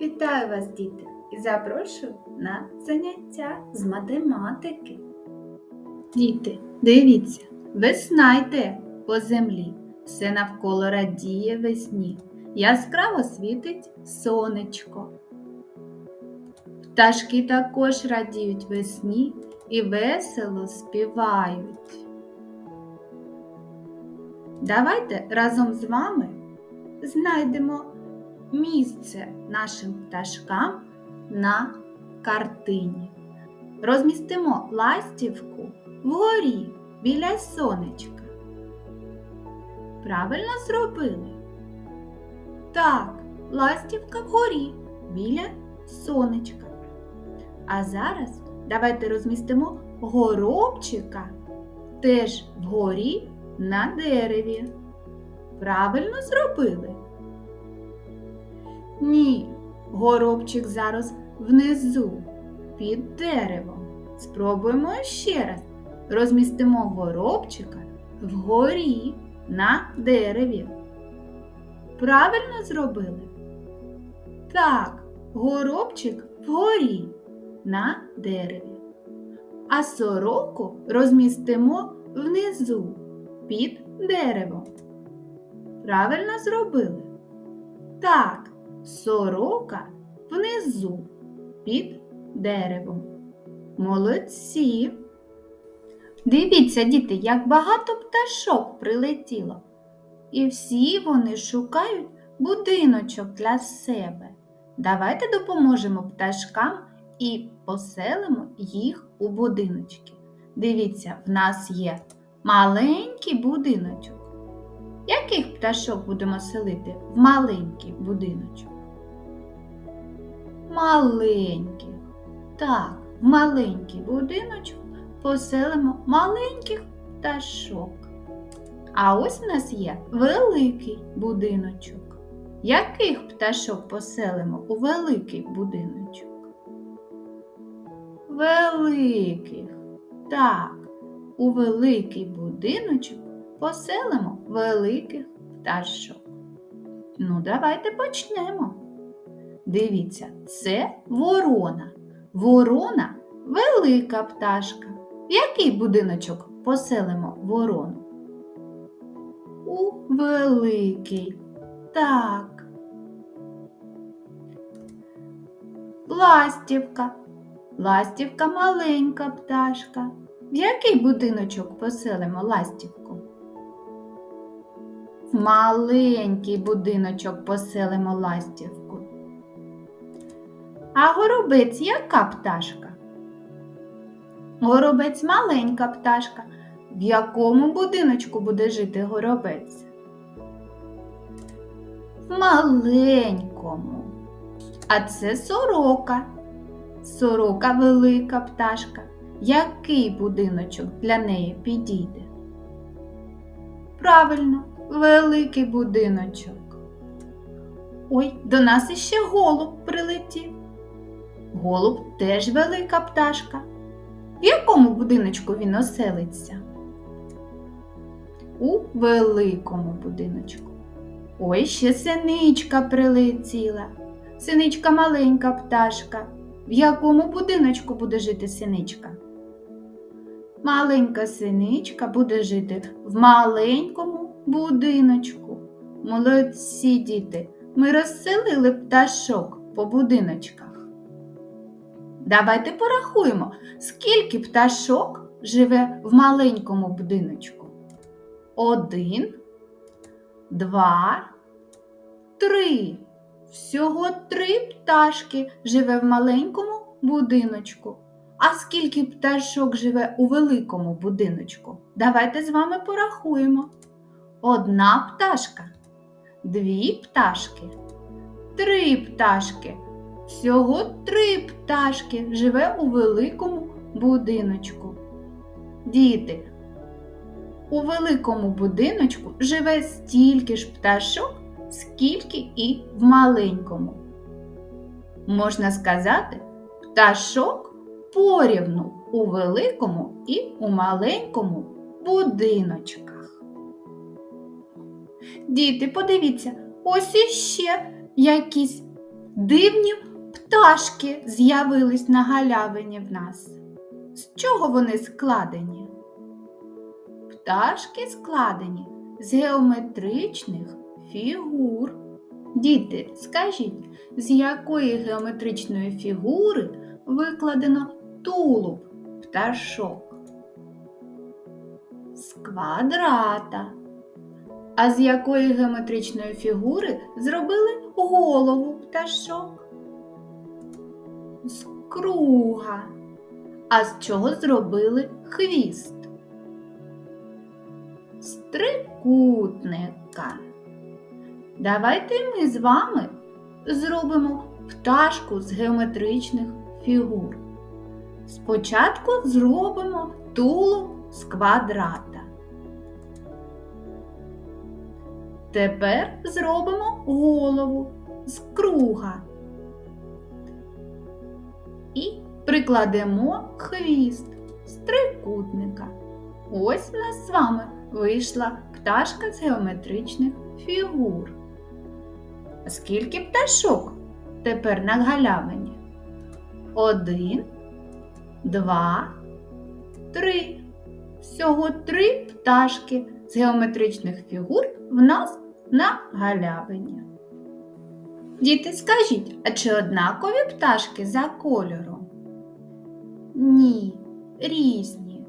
Вітаю вас, діти, і запрошую на заняття з математики. Діти, дивіться, весна йде по землі, все навколо радіє весні, яскраво світить сонечко. Пташки також радіють весні і весело співають. Давайте разом з вами знайдемо місце нашим пташкам на картині. Розмістимо ластівку вгорі біля сонечка. Правильно зробили? Так, ластівка вгорі біля сонечка. А зараз давайте розмістимо горобчика теж вгорі на дереві. Правильно зробили? Ні, горобчик зараз внизу, під деревом. Спробуємо ще раз. Розмістимо горобчика вгорі на дереві. Правильно зробили? Так, горобчик вгорі на дереві. А сороку розмістимо внизу під деревом. Правильно зробили? Так, сорока внизу під деревом. Молодці. Дивіться, діти, як багато пташок прилетіло. І всі вони шукають будиночок для себе. Давайте допоможемо пташкам і поселимо їх у будиночки. Дивіться, в нас є маленький будиночок. Яких пташок будемо селити в маленький будиночок? Маленьких. Так, в маленький будиночок поселимо маленьких пташок. А ось у нас є великий будиночок. Яких пташок поселимо у великий будиночок? Великих. Так, у великий будиночок поселимо великих пташок. Ну, давайте почнемо. Дивіться, це ворона. Ворона велика пташка. В який будиночок поселимо ворону? У великий. Так. Ластівка. Ластівка маленька пташка. В який будиночок поселимо ластівку? В маленький будиночок поселимо ластівку. А горобець яка пташка? Горобець маленька пташка. В якому будиночку буде жити горобець? В маленькому. А це сорока. Сорока велика пташка. Який будиночок для неї підійде? Правильно, великий будиночок. Ой, до нас іще голуб прилетів. Голуб теж велика пташка. В якому будиночку він оселиться? У великому будиночку. Ой, ще синичка прилетіла. Синичка маленька пташка. В якому будиночку буде жити синичка? Маленька синичка буде жити в маленькому будиночку. Молодці діти, ми розселили пташок по будиночках. Давайте порахуємо, скільки пташок живе в маленькому будиночку. Один, два, три. Всього три пташки живе в маленькому будиночку. А скільки пташок живе у великому будиночку? Давайте з вами порахуємо. Одна пташка, дві пташки, три пташки. Всього три пташки живе у великому будиночку. Діти, у великому будиночку живе стільки ж пташок, скільки і в маленькому. Можна сказати, пташок порівну у великому і у маленькому будиночках. Діти, подивіться, ось іще якісь Дивні пташки з'явились на галявині в нас. З чого вони складені? Пташки складені з геометричних фігур. Діти, скажіть, з якої геометричної фігури викладено тулуб пташок? З квадрата. А з якої геометричної фігури зробили голову пташок? Круга. А з чого зробили хвіст? З трикутника. Давайте ми з вами зробимо пташку з геометричних фігур. Спочатку зробимо тулуб з квадрата. Тепер зробимо голову з круга. І прикладемо хвіст з трикутника. Ось в нас з вами вийшла пташка з геометричних фігур. Скільки пташок тепер на галявині? Один, два, три. Всього три пташки з геометричних фігур в нас на галявині. Діти, скажіть, а чи однакові пташки за кольором? Ні, різні.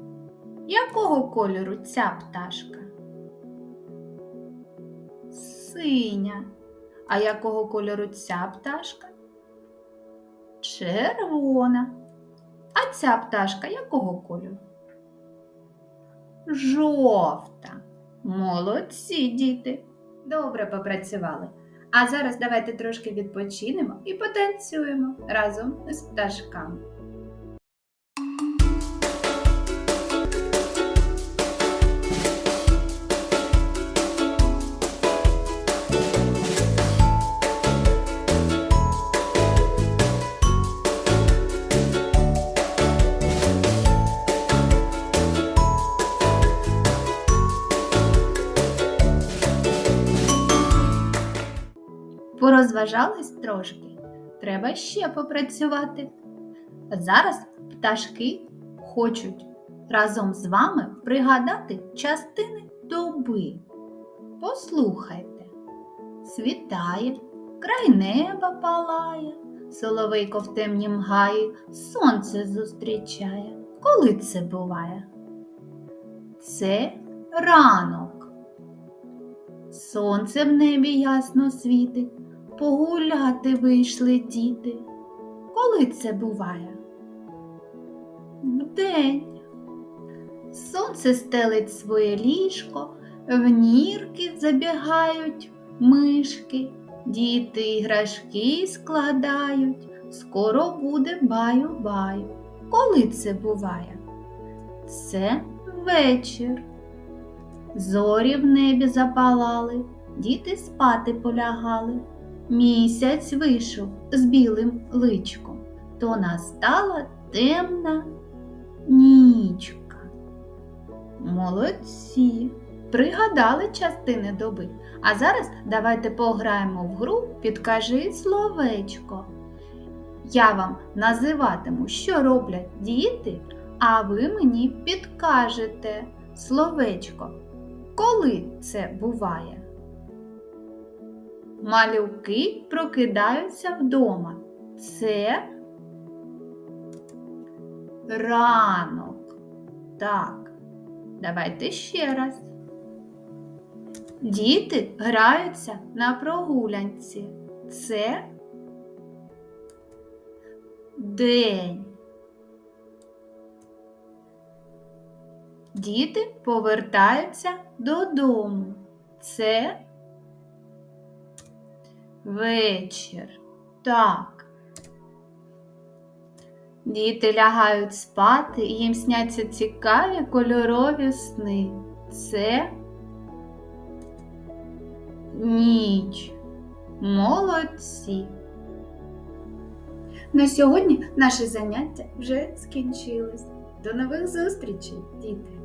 Якого кольору ця пташка? Синя. А якого кольору ця пташка? Червона. А ця пташка якого кольору? Жовта. Молодці, діти. Добре попрацювали. А зараз давайте трошки відпочинемо і потанцюємо разом з пташками. Порозважались трошки, треба ще попрацювати. Зараз пташки хочуть разом з вами пригадати частини доби. Послухайте, світає, край неба палає, соловейко в темнім гаї сонце зустрічає. Коли це буває? Це ранок. Сонце в небі ясно світить, погуляти вийшли діти. Коли це буває? Вдень. Сонце стелить своє ліжко, в нірки забігають мишки, діти іграшки складають, скоро буде баю-баю. Коли це буває? Це вечір. Зорі в небі запалали, діти спати полягали. Місяць вийшов з білим личком, то настала темна нічка. Молодці! Пригадали частини доби. А зараз давайте пограємо в гру Підкажи словечко. Я вам називатиму, що роблять діти, а ви мені підкажете словечко. Коли це буває? Малюки прокидаються вдома. Це ранок. Так, давайте ще раз. Діти граються на прогулянці. Це день. Діти повертаються додому. Це вечір. Так. Діти лягають спати і їм сняться цікаві кольорові сни. Це ніч. Молодці. На сьогодні наше заняття вже скінчилось. До нових зустрічей, діти!